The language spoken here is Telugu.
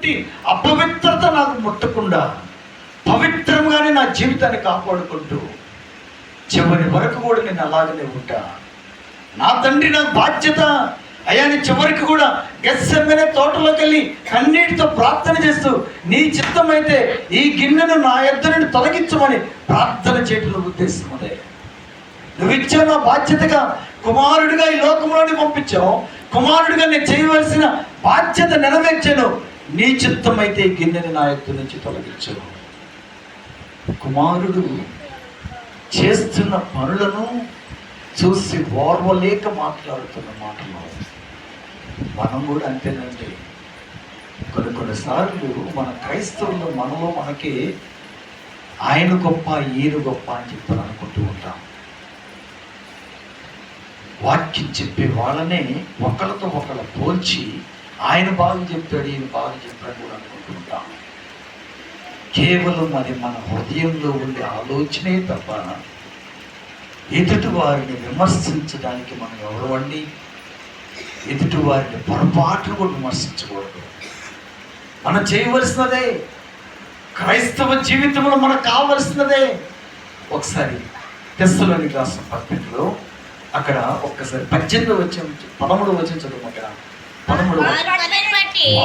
ఎటువంటి అపవిత్రత నాకు ముట్టకుండా పవిత్రంగానే నా జీవితాన్ని కాపాడుకుంటూ చివరి వరకు కూడా నేను అలాగనే ఉంటా. నా తండ్రి నా బాధ్యత అయ్యా చివరికి కూడా గెస్సెమ్మనే తోటలోకి వెళ్ళి కన్నీటితో ప్రార్థన చేస్తూ నీ చిత్తమైతే ఈ గిన్నెను నా ఎద్దు తొలగించమని ప్రార్థన చేయటం ఉద్దేశం అదే నువ్వు ఇచ్చావు నా బాధ్యతగా కుమారుడిగా ఈ లోకంలోని పంపించావు. కుమారుడిగా నేను చేయవలసిన బాధ్యత నెరవేర్చాను. నీ చిత్తమైతే గిన్నెని నా ఎత్తు నుంచి తొలగించు. కుమారుడు చేస్తున్న పనులను చూసి ఓర్వలేక మాట్లాడుతున్న మాటలు మనం కూడా అంతేనండి. కొన్ని కొన్నిసార్లు మన క్రైస్తవులు మనలో మనకి ఆయన గొప్ప ఈయన గొప్ప అని చెప్పని అనుకుంటూ ఉంటాం. వాక్యం చెప్పే వాళ్ళనే ఒకరితో ఒకళ్ళ పోల్చి ఆయన బాగా చెప్పాడు ఈయన బాగా చెప్పాడు కూడా కేవలం అది మన హృదయంలో ఉండే ఆలోచనే తప్ప ఎదుటి వారిని విమర్శించడానికి మనం ఎవరు అండి? ఎదుటి వారిని పొరపాట్లు కూడా విమర్శించకూడదు. మనం చేయవలసినదే క్రైస్తవ జీవితంలో మనకు కావలసినదే. ఒకసారి తెస్సలోని రాసిన పత్రికలో అక్కడ ఒక్కసారి పద్దెనిమిది వచ్చి పదమూడు వచ్చిన చదువు అక్కడ పదమూడు వారు మనల్ని బట్టి